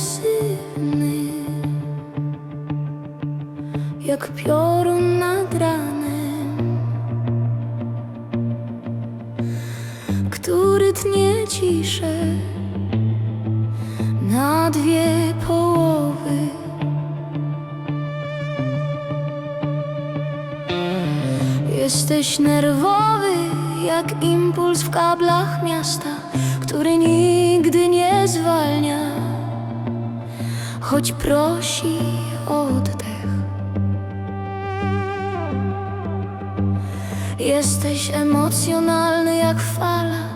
agresywny Jak piorun nad ranem Który tnie ciszę Na dwie połowy. Jesteś nerwowy jak impuls w kablach miasta, który nigdy nie zwalnia, choć prosi o oddech. Jesteś emocjonalny jak fala,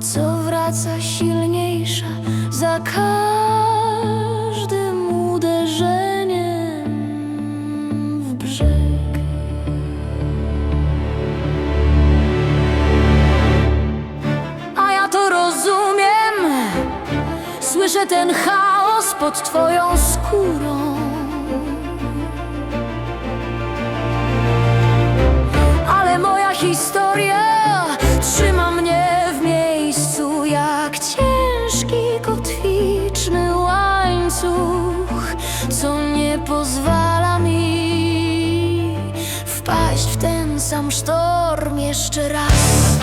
co wraca silniejsza za każdym uderzeniem w brzeg. A ja to rozumiem Słyszę ten pod twoją skórą. Ale moja historia trzyma mnie w miejscu Jak ciężki kotwiczny łańcuch Co nie pozwala mi wpaść w ten sam sztorm jeszcze raz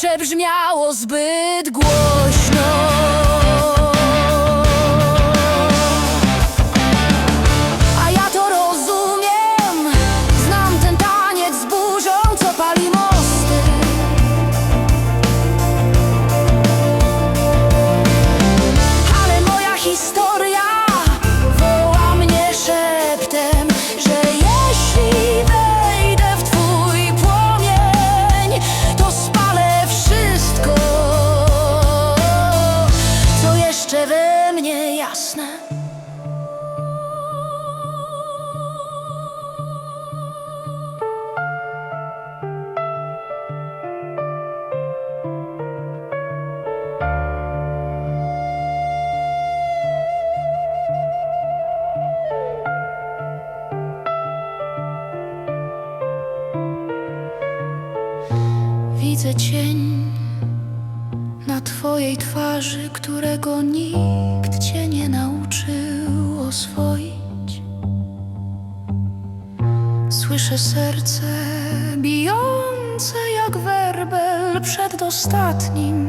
Zawsze brzmiało zbyt głośno Widzę cień na twojej twarzy, którego nikt cię nie nauczył oswoić. Słyszę serce bijące jak werbel przed ostatnim,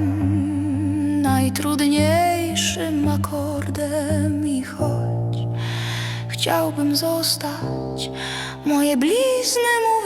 najtrudniejszym akordem i choć chciałbym zostać, moje blizny wracaj.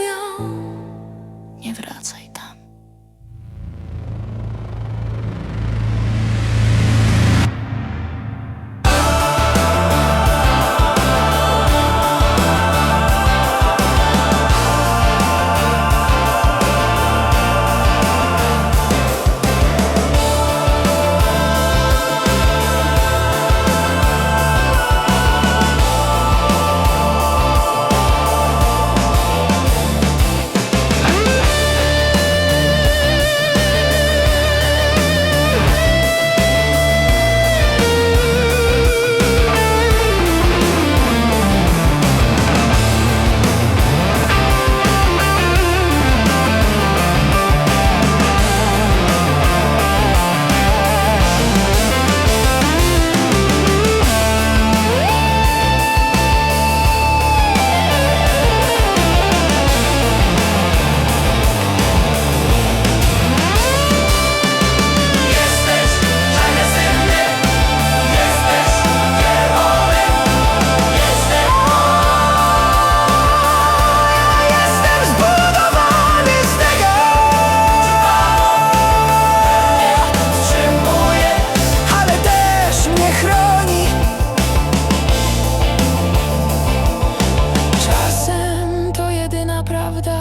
prawda,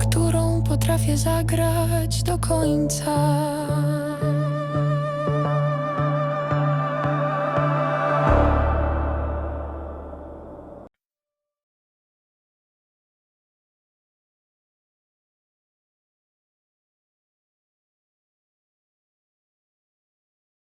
którą potrafię zagrać do końca.